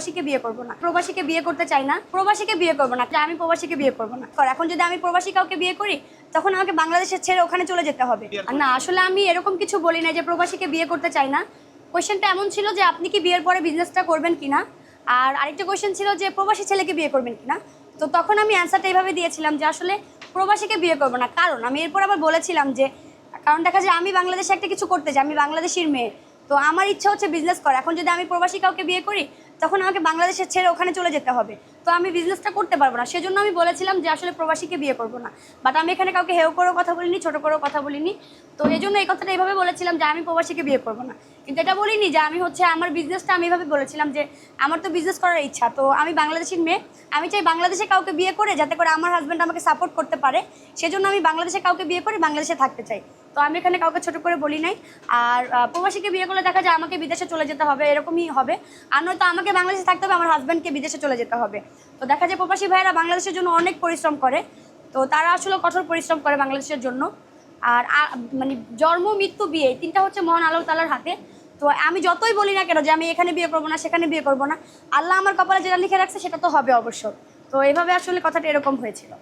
প্রবাসীকে বিয়ে করব না। প্রবাসীকে বিয়ে করতে চাই না প্রবাসীকে বিয়ে করব না। আমি প্রবাসীকে বিয়ে করব না। এখন যদি আমি প্রবাসী কাউকে বিয়ে করি তখন আমাকে বাংলাদেশের ছেড়ে ওখানে চলে যেতে হবে। না আসলে আমি এরকম কিছু বলি না যে প্রবাসীকে বিয়ে করতে চাই না। কোয়েশ্চেনটা এমন ছিল যে আপনি কি বিয়ের পরে বিজনেসটা করবেন কিনা? আর আরেকটা কোয়েশ্চেন ছিল যে প্রবাসী ছেলেকে বিয়ে করবেন কিনা? তো তখন আমি অ্যান্সারটা এইভাবে দিয়েছিলাম যে আসলে প্রবাসীকে বিয়ে করব না। কারণ আমি এরপর আবার বলেছিলাম যে কারণ দেখা যায় আমি বাংলাদেশে একটা কিছু করতে চাই আমি বাংলাদেশের মেয়ে। তো আমার ইচ্ছা হচ্ছে বিজনেস করা। এখন যদি আমি প্রবাসী কাউকে বিয়ে করি তখন আমাকে বাংলাদেশের ছেড়ে ওখানে চলে যেতে হবে। তো আমি বিজনেসটা করতে পারব না। সেজন্য আমি বলেছিলাম যে আসলে প্রবাসীকে বিয়ে করব না। বাট আমি এখানে কাউকে হেও করেও কথা বলিনি, ছোট করেও কথা বলিনি। তো এই জন্য এই কথাটা এইভাবে বলেছিলাম যে আমি প্রবাসীকে বিয়ে করব না। কিন্তু এটা বলিনি যে আমি হচ্ছে আমার বিজনেসটা আমি এভাবে বলেছিলাম যে আমার তো বিজনেস করার ইচ্ছা। তো আমি বাংলাদেশের মেয়ে। আমি চাই বাংলাদেশে কাউকে বিয়ে করে যাতে করে আমার হাজব্যান্ড আমাকে সাপোর্ট করতে পারে। সেজন্য আমি বাংলাদেশে কাউকে বিয়ে করে বাংলাদেশে থাকতে চাই। তো আমি এখানে কাউকে ছোট করে বলি নাই। আর প্রবাসীকে বিয়ে করলে দেখা যায় আমাকে বিদেশে চলে যেতে হবে, এরকমই হবে। আর নয়তো আমাকে বাংলাদেশে থাকতে হবে, আমার হাজব্যান্ডকে বিদেশে চলে যেতে হবে। তো দেখা যায় প্রবাসী ভাইয়েরা বাংলাদেশের জন্য অনেক পরিশ্রম করে। তো তারা আসলে কঠোর পরিশ্রম করে বাংলাদেশের জন্য। আর মানে জন্ম, মৃত্যু, বিয়ে তিনটা হচ্ছে মহান আল্লাহ তালার হাতে। তো আমি যতই বলি না কেন যে আমি এখানে বিয়ে করব না, সেখানে বিয়ে করব না, আল্লাহ আমার কপালে যেটা লিখে রাখছে সেটা তো হবে অবশ্য। তো এভাবে আসলে কথাটা এরকম হয়েছিল।